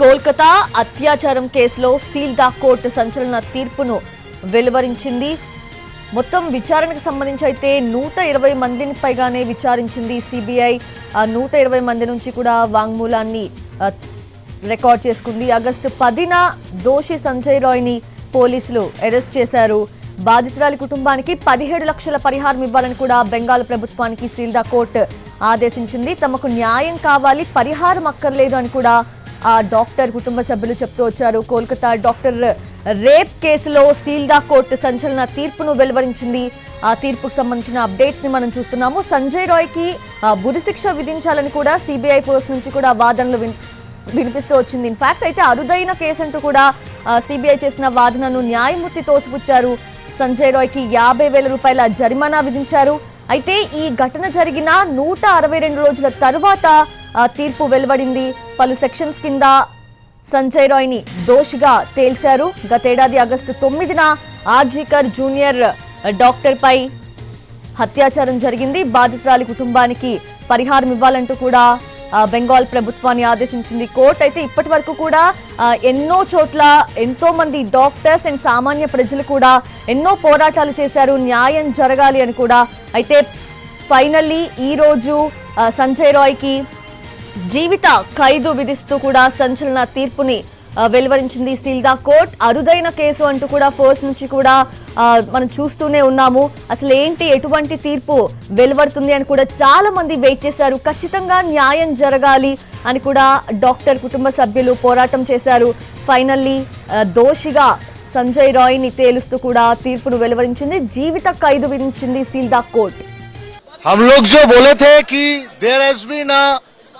కోల్కతా అత్యాచారం కేసులో సీల్దా కోర్టు సంచలన తీర్పును వెలువరించింది. మొత్తం విచారణకు సంబంధించి అయితే నూట ఇరవై మందిని పైగానే విచారించింది సిబిఐ. నూట ఇరవై మంది నుంచి కూడా వాంగ్మూలాన్ని రికార్డ్ చేసుకుంది. ఆగస్టు పదిన దోషి సంజయ్ రాయ్ని పోలీసులు అరెస్ట్ చేశారు. బాధితురాలి కుటుంబానికి పదిహేడు లక్షల పరిహారం ఇవ్వాలని కూడా బెంగాల్ ప్రభుత్వానికి సీల్దా కోర్టు ఆదేశించింది. తమకు న్యాయం కావాలి పరిహారం అక్కర్లేదు అని కూడా ఆ డాక్టర్ కుటుంబ సభ్యులు చెప్తూ వచ్చారు. కోల్కతా డాక్టర్ రేప్ కేసులో సీల్దా కోర్టు సంచలన తీర్పును వెలువరించింది. ఆ తీర్పుకు సంబంధించిన అప్డేట్స్ని మనం చూస్తున్నాము. సంజయ్ రాయ్కి బురిశిక్ష విధించాలని కూడా సిబిఐ ఫోర్స్ నుంచి కూడా వాదనలు వినిపిస్తూ వచ్చింది. ఇన్ఫాక్ట్ అయితే అరుదైన కేసు అంటూ కూడా సిబిఐ చేసిన వాదనను న్యాయమూర్తి తోసిపుచ్చారు. సంజయ్ రాయ్కి యాభై వేల రూపాయల జరిమానా విధించారు. అయితే ఈ ఘటన జరిగిన నూట అరవై రెండు రోజుల తరువాత తీర్పు వెలువడింది. పలు సెక్షన్స్ కింద సంజయ్ రాయ్ని దోషిగా తేల్చారు. గతేడాది ఆగస్టు తొమ్మిదిన ఆర్జీకర్ జూనియర్ డాక్టర్ పై హత్యాచారం జరిగింది. బాధితురాలి కుటుంబానికి పరిహారం ఇవ్వాలంటూ కూడా బెంగాల్ ప్రభుత్వాన్ని ఆదేశించింది. కోర్టు అయితే ఇప్పటి వరకు కూడా ఎన్నో చోట్ల ఎంతో మంది డాక్టర్స్ అండ్ సామాన్య ప్రజలు కూడా ఎన్నో పోరాటాలు చేశారు. న్యాయం జరగాలి అని కూడా. అయితే ఫైనల్లీ ఈ రోజు సంజయ్ రాయ్కి జీవిత ఖైదు విధిస్తూ కూడా సంచలన తీర్పుని ఆ, వెలువరించింది సీల్దా కోర్ట్ అరుదైన కేసు అంటూ కూడా ఫోర్స్ నుంచి కూడా ఆ, మనం చూస్తూనే ఉన్నాము అసలు ఏంటి ఎటువంటి తీర్పు వెలువడుతుంది అని కూడా చాలా మంది వెయిట్ చేశారు ఖచ్చితంగా న్యాయం జరగాలి అని కూడా డాక్టర్ కుటుంబ సభ్యులు పోరాటం చేశారు ఫైనల్లీ ఆ, దోషిగా సంజయ్ రాయ్ ని తేలుస్తూ కూడా తీర్పును వెలువరించింది జీవిత ఖైదు విధించింది సీల్దా కోర్ట్ हम लोग जो बोले थे कि there has been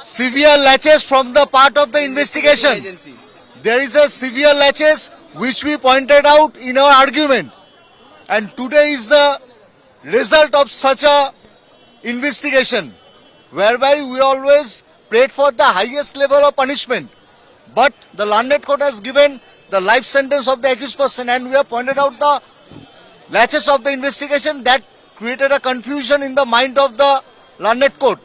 severe latches from the part of the investigation. There is a severe latches which we pointed out in our argument. And today is the result of such a investigation whereby we always prayed for the highest level of punishment. But the landed court has given the life sentence of the accused person and we have pointed out the latches of the investigation that created a confusion in the mind of the landed court.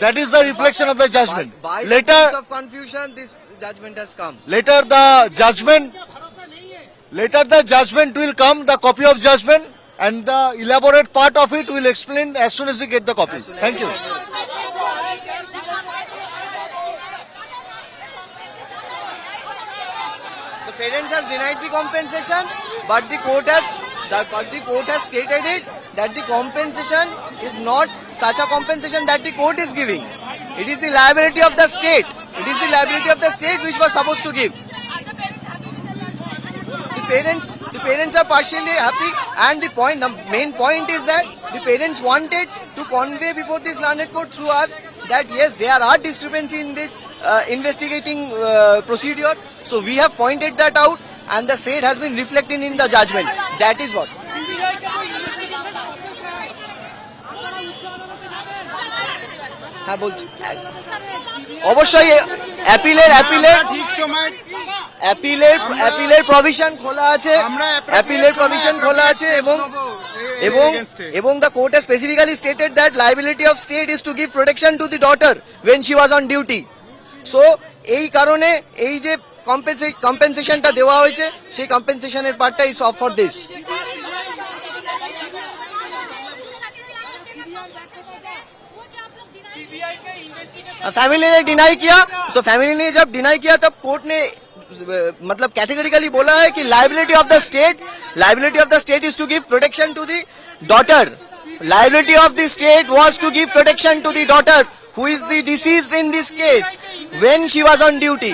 That is the reflection of the judgment. By, by later, the of confusion, this judgment has come. later the judgment, later the judgment will come, the copy of judgment, and the elaborate part of it will explain as soon as we get the copy. Thank you. The parents has denied the compensation, but the court has that but the court has stated it that the compensation is not such a compensation that the court is giving. It is the liability of the state. It is the liability of the state which was supposed to give. The parents the parents are partially happy and the point the main point is that the parents wanted to convey before this learned court through us that yes there are discrepancies in this uh, investigating uh, procedure so we have pointed that out and the state has been reflected in the judgment that is what হ্যাঁ বলছি অবশ্যই অ্যাপিলের অ্যাপিলের ঠিক সময় অ্যাপিলের অ্যাপিলের provision খোলা আছে অ্যাপিলের provision খোলা আছে এবং এবং এবং the court has specifically stated that liability of state is to give protection to the daughter when she was on duty so এই কারণে এই যে কম্পেনসেশনটা দেওয়া হয়েছে সেই কম্পেনসেশনের পার্টটা is of for this family ने डिनाई किया तो फैमिली ने जब डिनाई किया तब कोर्ट ने अ, मतलब कैटेगरिकली बोला है कि liability of the state liability of the state is to give protection to the daughter liability of the state was to give protection to the daughter who is the deceased in this case when she was on duty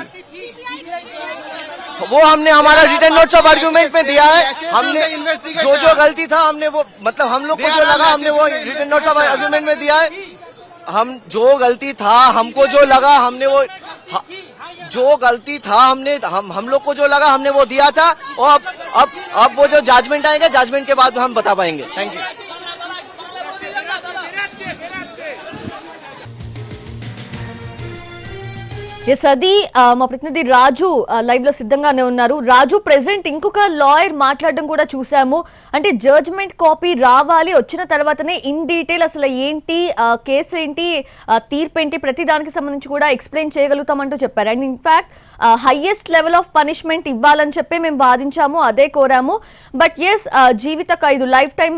वो हमने हमारा return notes of argument में दिया है। हमने जो जो गलती था हमने वो मतलब हम लोग को जो लगा हमने वो रिटर्न नोट्स ऑफ़ आर्गुमेंट में दिया है। हम जो गलती था हमको जो लगा हमने वो जो गलती था हमने हम हम लोग को जो लगा हमने वो दिया था। और अब अब अब वो जो जजमेंट आएगा जजमेंट के बाद हम बता पाएँगे। थैंक यू ఎస్ అది uh, మా ప్రతినిధి రాజు uh, లైవ్లో సిద్ధంగానే ఉన్నారు. రాజు ప్రెసెంట్ ఇంకొక లాయర్ మాట్లాడడం కూడా చూసాము అంటే జడ్జ్మెంట్ కాపీ రావాలి వచ్చిన తర్వాతనే ఇన్ డీటెయిల్ అసలు ఏంటి uh, కేసు ఏంటి తీర్పు ఏంటి ప్రతి దానికి సంబంధించి కూడా ఎక్స్ప్లెయిన్ చేయగలుగుతామంటూ చెప్పారు. And in fact highest level of punishment ఇవ్వాలని చెప్పి మేము వాదించాము అదే కోరాము. బట్ ఎస్ జీవిత ఖైదు లైఫ్ టైం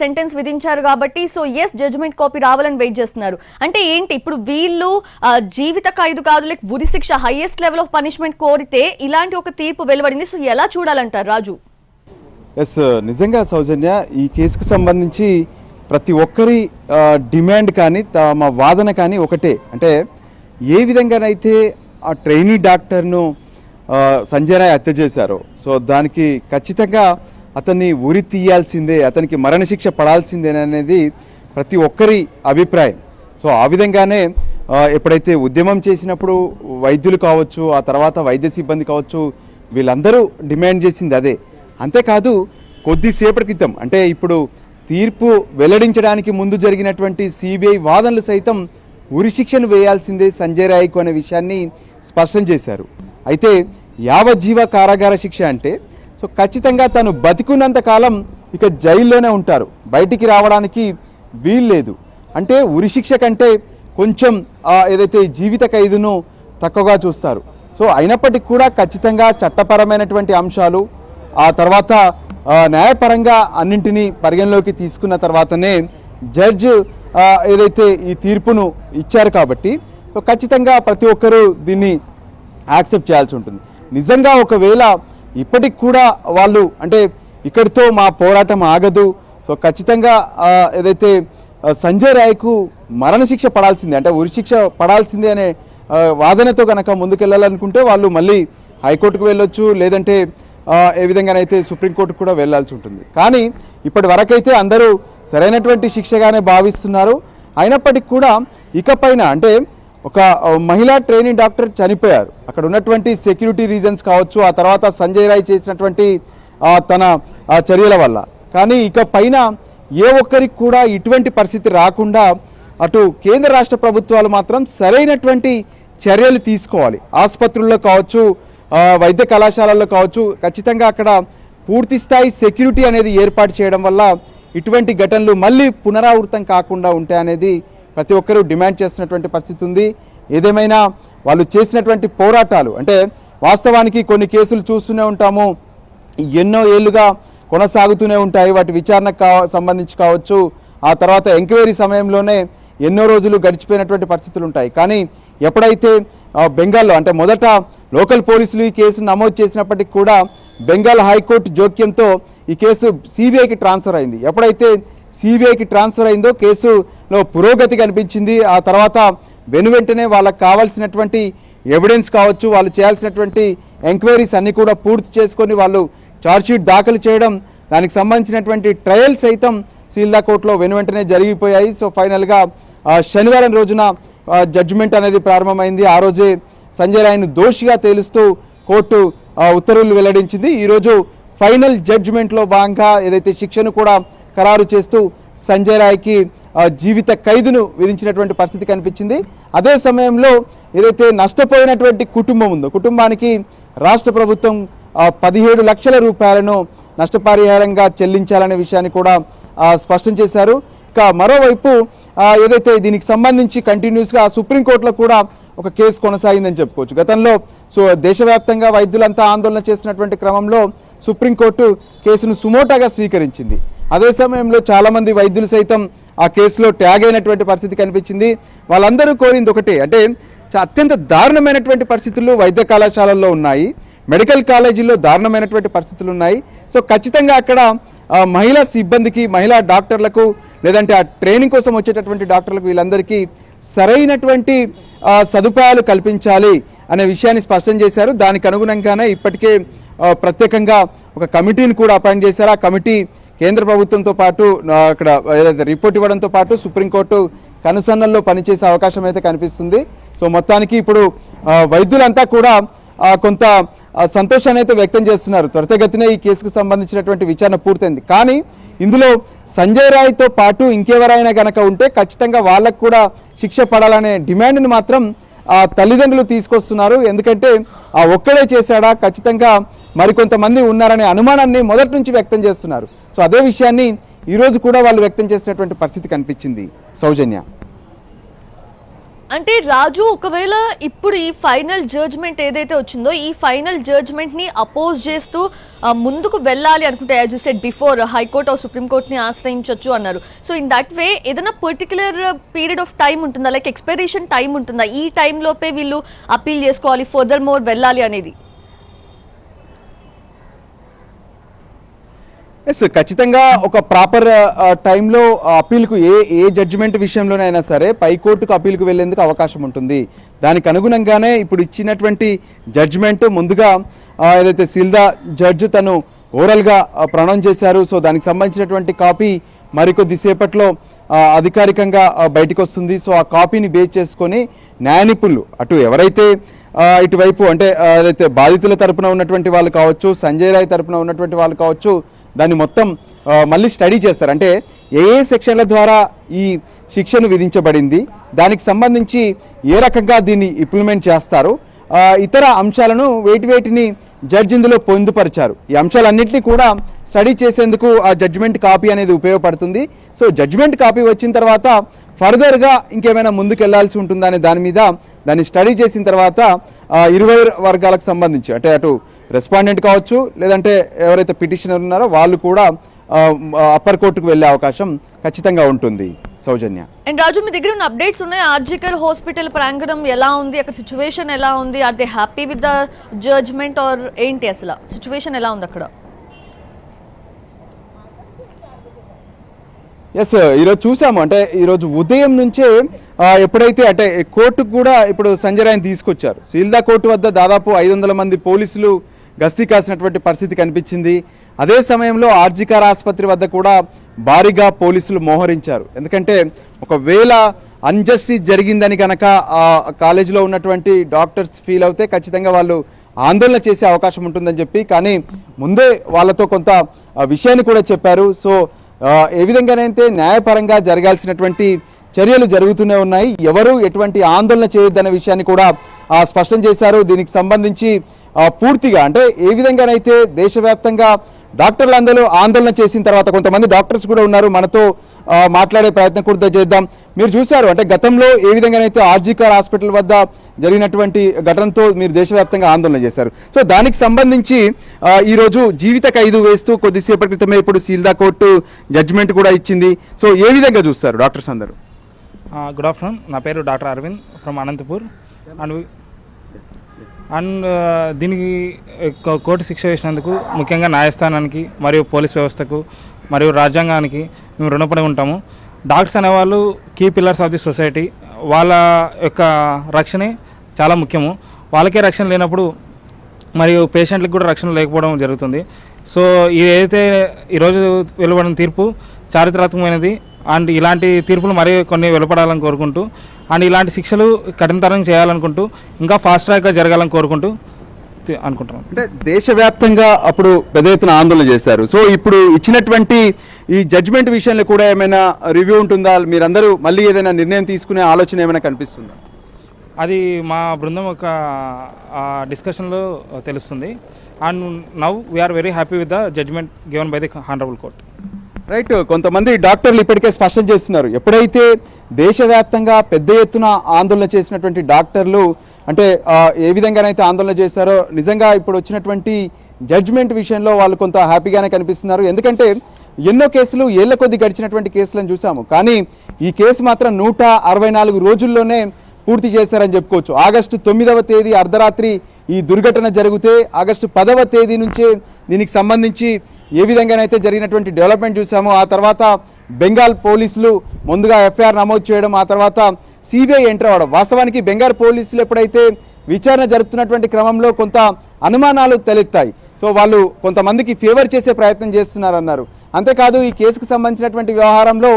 సెంటెన్స్ విధించారు కాబట్టి సో ఎస్ జడ్జ్మెంట్ కాపీ రావాలని వెయిట్ చేస్తున్నారు. అంటే ఏంటి? ఇప్పుడు వీళ్ళు జీవిత ఖైదు కాదు లైక్ ఉరిశిక్ష హయ్యెస్ట్ లెవెల్ ఆఫ్ పనిష్మెంట్ కోరితే ఇలాంటి ఒక తీర్పు వెలువడింది. సో ఎలా చూడాలంటారు రాజు? ఎస్ నిజంగా సౌజన్య ఈ కేసుకు సంబంధించి ప్రతి ఒక్కరి డిమాండ్ కానీ తమ వాదన కానీ ఒకటే. అంటే ఏ విధంగానైతే ఆ ట్రైనీ డాక్టర్ను సంజయ్ రాయ్ హత్య చేశారు. సో దానికి ఖచ్చితంగా అతన్ని ఉరి తీయాల్సిందే అతనికి మరణశిక్ష పడాల్సిందే అనేది ప్రతి ఒక్కరి అభిప్రాయం. సో ఆ విధంగానే ఎప్పుడైతే ఉద్యమం చేసినప్పుడు వైద్యులు కావచ్చు ఆ తర్వాత వైద్య సిబ్బంది కావచ్చు వీళ్ళందరూ డిమాండ్ చేసింది అదే. అంతేకాదు కొద్దిసేపటి క్రితం అంటే ఇప్పుడు తీర్పు వెల్లడించడానికి ముందు జరిగినటువంటి సిబిఐ వాదనలు సైతం ఉరిశిక్షను వేయాల్సిందే సంజయ్ రాయ్కు అనే విషయాన్ని స్పష్టం చేశారు. అయితే యావజ్జీవ కారాగార శిక్ష అంటే సో ఖచ్చితంగా తను బతికున్నంత కాలం ఇక జైల్లోనే ఉంటారు. బయటికి రావడానికి వీల్లేదు అంటే ఉరిశిక్ష కంటే కొంచెం ఏదైతే జీవిత ఖైదును తక్కువగా చూస్తారు. సో అయినప్పటికీ కూడా ఖచ్చితంగా చట్టపరమైనటువంటి అంశాలు ఆ తర్వాత న్యాయపరంగా అన్నింటినీ పరిగణలోకి తీసుకున్న తర్వాతనే జడ్జ్ ఏదైతే ఈ తీర్పును ఇచ్చారు కాబట్టి ఖచ్చితంగా ప్రతి ఒక్కరూ దీన్ని యాక్సెప్ట్ చేయాల్సి ఉంటుంది. నిజంగా ఒకవేళ ఇప్పటికి కూడా వాళ్ళు అంటే ఇక్కడితో మా పోరాటం ఆగదు. సో ఖచ్చితంగా ఏదైతే సంజయ్ రాయ్కు మరణశిక్ష పడాల్సిందే అంటే ఉరిశిక్ష పడాల్సిందే అనే వాదనతో కనుక ముందుకెళ్ళాలనుకుంటే వాళ్ళు మళ్ళీ హైకోర్టుకు వెళ్ళొచ్చు లేదంటే ఏ విధంగానైతే సుప్రీంకోర్టుకు కూడా వెళ్ళాల్సి ఉంటుంది. కానీ ఇప్పటి వరకైతే అందరూ సరైనటువంటి శిక్షగానే భావిస్తున్నారు. అయినప్పటికీ కూడా ఇకపైన అంటే ఒక మహిళా ట్రైనింగ్ డాక్టర్ చనిపోయారు. అక్కడ ఉన్నటువంటి సెక్యూరిటీ రీజన్స్ కావచ్చు ఆ తర్వాత సంజయ్ రాయ్ చేసినటువంటి తన చర్యల వల్ల. కానీ ఇక పైన ఏ ఒక్కరికి కూడా ఇటువంటి పరిస్థితి రాకుండా అటు కేంద్ర రాష్ట్ర ప్రభుత్వాలు మాత్రం సరైనటువంటి చర్యలు తీసుకోవాలి. ఆసుపత్రుల్లో కావచ్చు వైద్య కళాశాలల్లో కావచ్చు ఖచ్చితంగా అక్కడ పూర్తి స్థాయి సెక్యూరిటీ అనేది ఏర్పాటు చేయడం వల్ల ఇటువంటి ఘటనలు మళ్ళీ పునరావృతం కాకుండా ఉంటాయనేది ప్రతి ఒక్కరూ డిమాండ్ చేస్తున్నటువంటి పరిస్థితి ఉంది. ఏదేమైనా వాళ్ళు చేసినటువంటి పోరాటాలు అంటే వాస్తవానికి కొన్ని కేసులు చూస్తూనే ఉంటాము. ఎన్నో ఏళ్ళుగా కొనసాగుతూనే ఉంటాయి. వాటి విచారణకు కా సంబంధించి కావచ్చు. ఆ తర్వాత ఎంక్వైరీ సమయంలోనే ఎన్నో రోజులు గడిచిపోయినటువంటి పరిస్థితులు ఉంటాయి. కానీ ఎప్పుడైతే బెంగాల్లో అంటే మొదట లోకల్ పోలీసులు ఈ కేసు నమోదు చేసినప్పటికీ కూడా బెంగాల్ హైకోర్టు జోక్యంతో ఈ కేసు సిబిఐకి ట్రాన్స్ఫర్ అయింది. ఎప్పుడైతే సిబిఐకి ట్రాన్స్ఫర్ అయిందో కేసు లో పురోగతి కనిపించింది. ఆ తర్వాత వెను వెంటనే వాళ్ళకి కావాల్సినటువంటి ఎవిడెన్స్ కావచ్చు వాళ్ళు చేయాల్సినటువంటి ఎంక్వైరీస్ అన్నీ కూడా పూర్తి చేసుకొని వాళ్ళు ఛార్జ్షీట్ దాఖలు చేయడం దానికి సంబంధించినటువంటి ట్రయల్ సైతం సీల్దా కోర్టులో వెను వెంటనే జరిగిపోయాయి. సో ఫైనల్గా శనివారం రోజున జడ్జిమెంట్ అనేది ప్రారంభమైంది. ఆ రోజే సంజయ్ రాయ్ను దోషిగా తేలుస్తూ కోర్టు ఉత్తర్వులు వెల్లడించింది. ఈరోజు ఫైనల్ జడ్జిమెంట్లో భాగంగా ఏదైతే శిక్షను కూడా ఖరారు చేస్తూ సంజయ్ రాయ్కి జీవిత ఖైదును విధించినటువంటి పరిస్థితి కనిపించింది. అదే సమయంలో ఏదైతే నష్టపోయినటువంటి కుటుంబం ఉందో కుటుంబానికి రాష్ట్ర ప్రభుత్వం పదిహేడు లక్షల రూపాయలను నష్టపరిహారంగా చెల్లించాలనే విషయాన్ని కూడా స్పష్టం చేశారు. ఇక మరోవైపు ఏదైతే దీనికి సంబంధించి కంటిన్యూస్గా సుప్రీంకోర్టులో కూడా ఒక కేసు కొనసాగిందని చెప్పుకోవచ్చు. గతంలో సో దేశవ్యాప్తంగా వైద్యులంతా ఆందోళన చేసినటువంటి క్రమంలో సుప్రీంకోర్టు కేసును సుమోటాగా స్వీకరించింది. అదే సమయంలో చాలామంది వైద్యులు సైతం ఆ కేసులో ట్యాగ్ అయినటువంటి పరిస్థితి కనిపించింది. వాళ్ళందరూ కోరింది ఒకటే అంటే అత్యంత దారుణమైనటువంటి పరిస్థితులు వైద్య కళాశాలల్లో ఉన్నాయి. మెడికల్ కాలేజీల్లో దారుణమైనటువంటి పరిస్థితులు ఉన్నాయి. సో ఖచ్చితంగా అక్కడ మహిళా సిబ్బందికి మహిళా డాక్టర్లకు లేదంటే ఆ ట్రైనింగ్ కోసం వచ్చేటటువంటి డాక్టర్లకు వీళ్ళందరికీ సరైనటువంటి సదుపాయాలు కల్పించాలి అనే విషయాన్ని స్పష్టం చేశారు. దానికి అనుగుణంగానే ఇప్పటికే ప్రత్యేకంగా ఒక కమిటీని కూడా అపాయింట్ చేశారు. ఆ కమిటీ కేంద్ర ప్రభుత్వంతో పాటు అక్కడ ఏదైతే రిపోర్ట్ ఇవ్వడంతో పాటు సుప్రీంకోర్టు కనుసన్నల్లో పనిచేసే అవకాశం అయితే కనిపిస్తుంది. సో మొత్తానికి ఇప్పుడు వైద్యులంతా కూడా కొంత సంతోషాన్ని అయితే వ్యక్తం చేస్తున్నారు. త్వరితగతిన ఈ కేసుకు సంబంధించినటువంటి విచారణ పూర్తయింది. కానీ ఇందులో సంజయ్ రాయ్తో పాటు ఇంకెవరైనా కనుక ఉంటే ఖచ్చితంగా వాళ్ళకు కూడా శిక్ష పడాలనే డిమాండ్ని మాత్రం ఆ తల్లిదండ్రులు తీసుకొస్తున్నారు. ఎందుకంటే ఆ ఒక్కడే చేశాడా? ఖచ్చితంగా మరికొంతమంది ఉన్నారనే అనుమానాన్ని మొదటి నుంచి వ్యక్తం చేస్తున్నారు. సో అదే విషయాన్ని ఈరోజు కూడా వాళ్ళు వ్యక్తం చేసినటువంటి పరిస్థితి కనిపించింది. సౌజన్య. అంటే రాజు ఒకవేళ ఇప్పుడు ఈ ఫైనల్ జడ్జ్మెంట్ ఏదైతే వచ్చిందో ఈ ఫైనల్ జడ్జ్మెంట్ని అపోజ్ చేస్తూ ముందుకు వెళ్ళాలి అనుకుంటే as you said before high court or సుప్రీంకోర్టుని ఆశ్రయించవచ్చు అన్నారు. సో ఇన్ దట్ వే ఏదైనా పర్టికులర్ పీరియడ్ ఆఫ్ టైం ఉంటుందా? లైక్ ఎక్స్పైరేషన్ టైం ఉంటుందా? ఈ టైంలోపే వీళ్ళు అపీల్ చేసుకోవాలి ఫర్దర్ మోర్ వెళ్ళాలి అనేది. ఎస్ ఖచ్చితంగా ఒక ప్రాపర్ టైంలో అప్పీల్కు ఏ ఏ జడ్జిమెంట్ విషయంలోనైనా సరే పైకోర్టుకు అప్పీల్కు వెళ్ళేందుకు అవకాశం ఉంటుంది. దానికి అనుగుణంగానే ఇప్పుడు ఇచ్చినటువంటి జడ్జిమెంట్ ముందుగా ఏదైతే సిల్దా జడ్జ్ తను ఓరల్గా ప్రణం చేశారు. సో దానికి సంబంధించినటువంటి కాపీ మరికొద్దిసేపట్లో అధికారికంగా బయటకు వస్తుంది సో ఆ కాపీని బేస్ చేసుకొని న్యాయ నిపుణులు అటు ఎవరైతే ఇటువైపు అంటే ఏదైతే బాధితుల తరపున ఉన్నటువంటి వాళ్ళు కావచ్చు సంజయ్ రాయ్ తరపున ఉన్నటువంటి వాళ్ళు కావచ్చు దాన్ని మొత్తం మళ్ళీ స్టడీ చేస్తారు. అంటే ఏ ఏ సెక్షన్ల ద్వారా ఈ శిక్షను విధించబడింది దానికి సంబంధించి ఏ రకంగా దీన్ని ఇంప్లిమెంట్ చేస్తారు ఇతర అంశాలను వేటి వేటిని జడ్జి ఇందులో పొందుపరిచారు. ఈ అంశాలన్నింటినీ కూడా స్టడీ చేసేందుకు ఆ జడ్జిమెంట్ కాపీ అనేది ఉపయోగపడుతుంది. సో జడ్జిమెంట్ కాపీ వచ్చిన తర్వాత ఫర్దర్గా ఇంకేమైనా ముందుకు వెళ్ళాల్సి ఉంటుందా అనే దాని మీద దాన్ని స్టడీ చేసిన తర్వాత ఇరవై వర్గాలకు సంబంధించి అంటే అటు రెస్పాండెంట్ కావచ్చు లేదంటే ఎవరైతే పిటిషనర్ ఉన్నారో వాళ్ళు కూడా అప్పర్ కోర్టుకు వెళ్ళే అవకాశం ఖచ్చితంగా ఉంటుంది. సౌజన్య. అండ్ రాజు మీ దగ్గర ఉన్న అప్డేట్స్ ఉన్నాయి? ఆర్జికర్ హాస్పిటల్ ప్రాంగణం ఎలా ఉంది? అక్కడ సిచ్యువేషన్ ఎలా ఉంది? Are they happy with the judgement or ఏంటి అసలు? సిచ్యువేషన్ ఎలా ఉంది అక్కడ? ఎస్ ఈరోజు చూసాము. అంటే ఈరోజు ఉదయం నుంచే ఎప్పుడైతే అంటే కోర్టుకు కూడా ఇప్పుడు సంజయ్ రాయని తీసుకొచ్చారు. సీల్దా కోర్టు వద్ద దాదాపు ఐదు వందల మంది పోలీసులు గస్తీ కాసినటువంటి పరిస్థితి కనిపించింది. అదే సమయంలో ఆర్జికార్ ఆసుపత్రి వద్ద కూడా భారీగా పోలీసులు మోహరించారు. ఎందుకంటే ఒకవేళ అన్జస్టిస్ జరిగిందని కనుక ఆ కాలేజీలో ఉన్నటువంటి డాక్టర్స్ ఫీల్ అవుతే ఖచ్చితంగా వాళ్ళు ఆందోళన చేసే అవకాశం ఉంటుందని చెప్పి కానీ ముందే వాళ్ళతో కొంత విషయాన్ని కూడా చెప్పారు. సో ఏ విధంగానైతే న్యాయపరంగా జరగాల్సినటువంటి చర్యలు జరుగుతూనే ఉన్నాయి ఎవరు ఎటువంటి ఆందోళన చేయొద్దనే విషయాన్ని కూడా స్పష్టం చేశారు. దీనికి సంబంధించి పూర్తిగా అంటే ఏ విధంగానైతే దేశవ్యాప్తంగా డాక్టర్లు అందరూ ఆందోళన చేసిన తర్వాత కొంతమంది డాక్టర్స్ కూడా ఉన్నారు. మనతో మాట్లాడే ప్రయత్నం కూడా చేద్దాం. మీరు చూశారు అంటే గతంలో ఏ విధంగానైతే ఆర్జీకార్ హాస్పిటల్ వద్ద జరిగినటువంటి ఘటనతో మీరు దేశవ్యాప్తంగా ఆందోళన చేశారు. సో దానికి సంబంధించి ఈరోజు జీవిత ఖైదు వేస్తూ కొద్దిసేపటి క్రితమే ఇప్పుడు సీల్దా కోర్టు జడ్జిమెంట్ కూడా ఇచ్చింది. సో ఏ విధంగా చూస్తారు డాక్టర్స్ అందరూ? Good afternoon. నా పేరు doctor Aravind from Anantapur. And and దీనికి కోర్టు శిక్ష వేసినందుకు ముఖ్యంగా న్యాయస్థానానికి మరియు పోలీస్ వ్యవస్థకు మరియు రాజ్యాంగానికి మేము రుణపడి ఉంటాము. డాక్టర్స్ అనేవాళ్ళు key pillars of the society. వాళ్ళ యొక్క రక్షణే చాలా ముఖ్యము. వాళ్ళకే రక్షణ లేనప్పుడు మరియు పేషెంట్లకు కూడా రక్షణ లేకపోవడం జరుగుతుంది. సో ఇదైతే ఏదైతే ఈరోజు వెలువడిన తీర్పు చారిత్రాత్మకమైనది అండ్ ఇలాంటి తీర్పులు మరి కొన్ని వెలుపడాలని కోరుకుంటూ అండ్ ఇలాంటి శిక్షలు కఠినతరం చేయాలనుకుంటూ ఇంకా ఫాస్ట్ ట్రాక్గా జరగాలని కోరుకుంటూ అనుకుంటున్నాం. అంటే దేశవ్యాప్తంగా అప్పుడు పెద్ద ఎత్తున ఆందోళన చేశారు. సో ఇప్పుడు ఇచ్చినటువంటి ఈ జడ్జిమెంట్ విషయంలో కూడా ఏమైనా రివ్యూ ఉంటుందా? మీరందరూ మళ్ళీ ఏదైనా నిర్ణయం తీసుకునే ఆలోచన ఏమైనా కనిపిస్తుందా? అది మా బృందం యొక్క డిస్కషన్లో తెలుస్తుంది. And now we're very happy with the judgement given by the honourable court right కొంతమంది డాక్టర్లు ఇప్పటికే స్పష్టం చేస్తున్నారు. ఎప్పుడైతే దేశవ్యాప్తంగా పెద్ద ఎత్తున ఆందోళన చేసినటువంటి డాక్టర్లు అంటే ఏ విధంగానైతే ఆందోళన చేశారో నిజంగా ఇప్పుడు వచ్చినటువంటి జడ్జ్మెంట్ విషయంలో వాళ్ళు కొంత హ్యాపీగానే కనిపిస్తున్నారు. ఎందుకంటే ఎన్నో కేసులు ఏళ్ళ కొద్ది గడిచినటువంటి కేసులను చూసాము కానీ ఈ కేసు మాత్రం నూట అరవై నాలుగు రోజుల్లోనే పూర్తి చేశారని చెప్పుకోవచ్చు. ఆగస్టు తొమ్మిదవ తేదీ అర్ధరాత్రి ఈ దుర్ఘటన జరిగితే ఆగస్టు పదవ తేదీ నుంచే దీనికి సంబంధించి ఏ విధంగానైతే జరిగినటువంటి డెవలప్మెంట్ చూసామో ఆ తర్వాత బెంగాల్ పోలీసులు ముందుగా ఎఫ్ఐఆర్ నమోదు చేయడం ఆ తర్వాత సిబిఐ ఎంటర్ అవ్వడం. వాస్తవానికి బెంగాల్ పోలీసులు ఎప్పుడైతే విచారణ జరుపుతున్నటువంటి క్రమంలో కొంత అనుమానాలు తలెత్తాయి. సో వాళ్ళు కొంతమందికి ఫేవర్ చేసే ప్రయత్నం చేస్తున్నారన్నారు. అంతేకాదు ఈ కేసుకు సంబంధించినటువంటి వ్యవహారంలో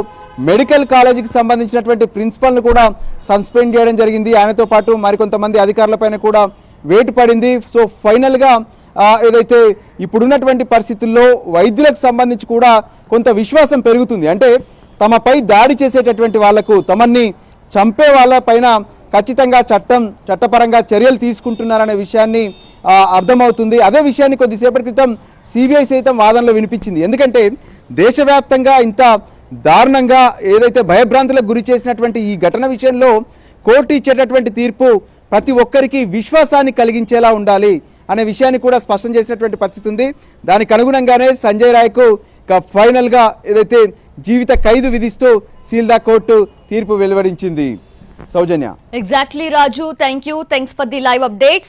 మెడికల్ కాలేజీకి సంబంధించినటువంటి ప్రిన్సిపల్ను కూడా సస్పెండ్ చేయడం జరిగింది. ఆయనతో పాటు మరికొంతమంది అధికారులపైన కూడా వేటు పడింది. సో ఫైనల్గా ఏదైతే ఇప్పుడున్నటువంటి పరిస్థితుల్లో వైద్యులకు సంబంధించి కూడా కొంత విశ్వాసం పెరుగుతుంది. అంటే తమపై దాడి చేసేటటువంటి వాళ్ళకు తమన్ని చంపే వాళ్ళ పైన ఖచ్చితంగా చట్టం చట్టపరంగా చర్యలు తీసుకుంటున్నారనే విషయాన్ని అర్థమవుతుంది. అదే విషయాన్ని కొద్దిసేపటి క్రితం సిబిఐ సైతం వాదనలో వినిపించింది. ఎందుకంటే దేశవ్యాప్తంగా ఇంత దారుణంగా ఏదైతే భయభ్రాంతులకు గురి చేసినటువంటి ఈ ఘటన విషయంలో కోర్టు ఇచ్చేటటువంటి తీర్పు ప్రతి ఒక్కరికి విశ్వాసాన్ని కలిగించేలా ఉండాలి. అనే విషయాన్ని కూడా స్పష్టం చేసినటువంటి పరిస్థితి ఉంది. దానికి అనుగుణంగానే సంజయ్ రాయ్కు ఇక ఫైనల్గా ఏదైతే జీవిత ఖైదు విధిస్తూ సీల్దా కోర్టు తీర్పు వెలువరించింది Soujanya. Exactly Raju thank you thanks for the live updates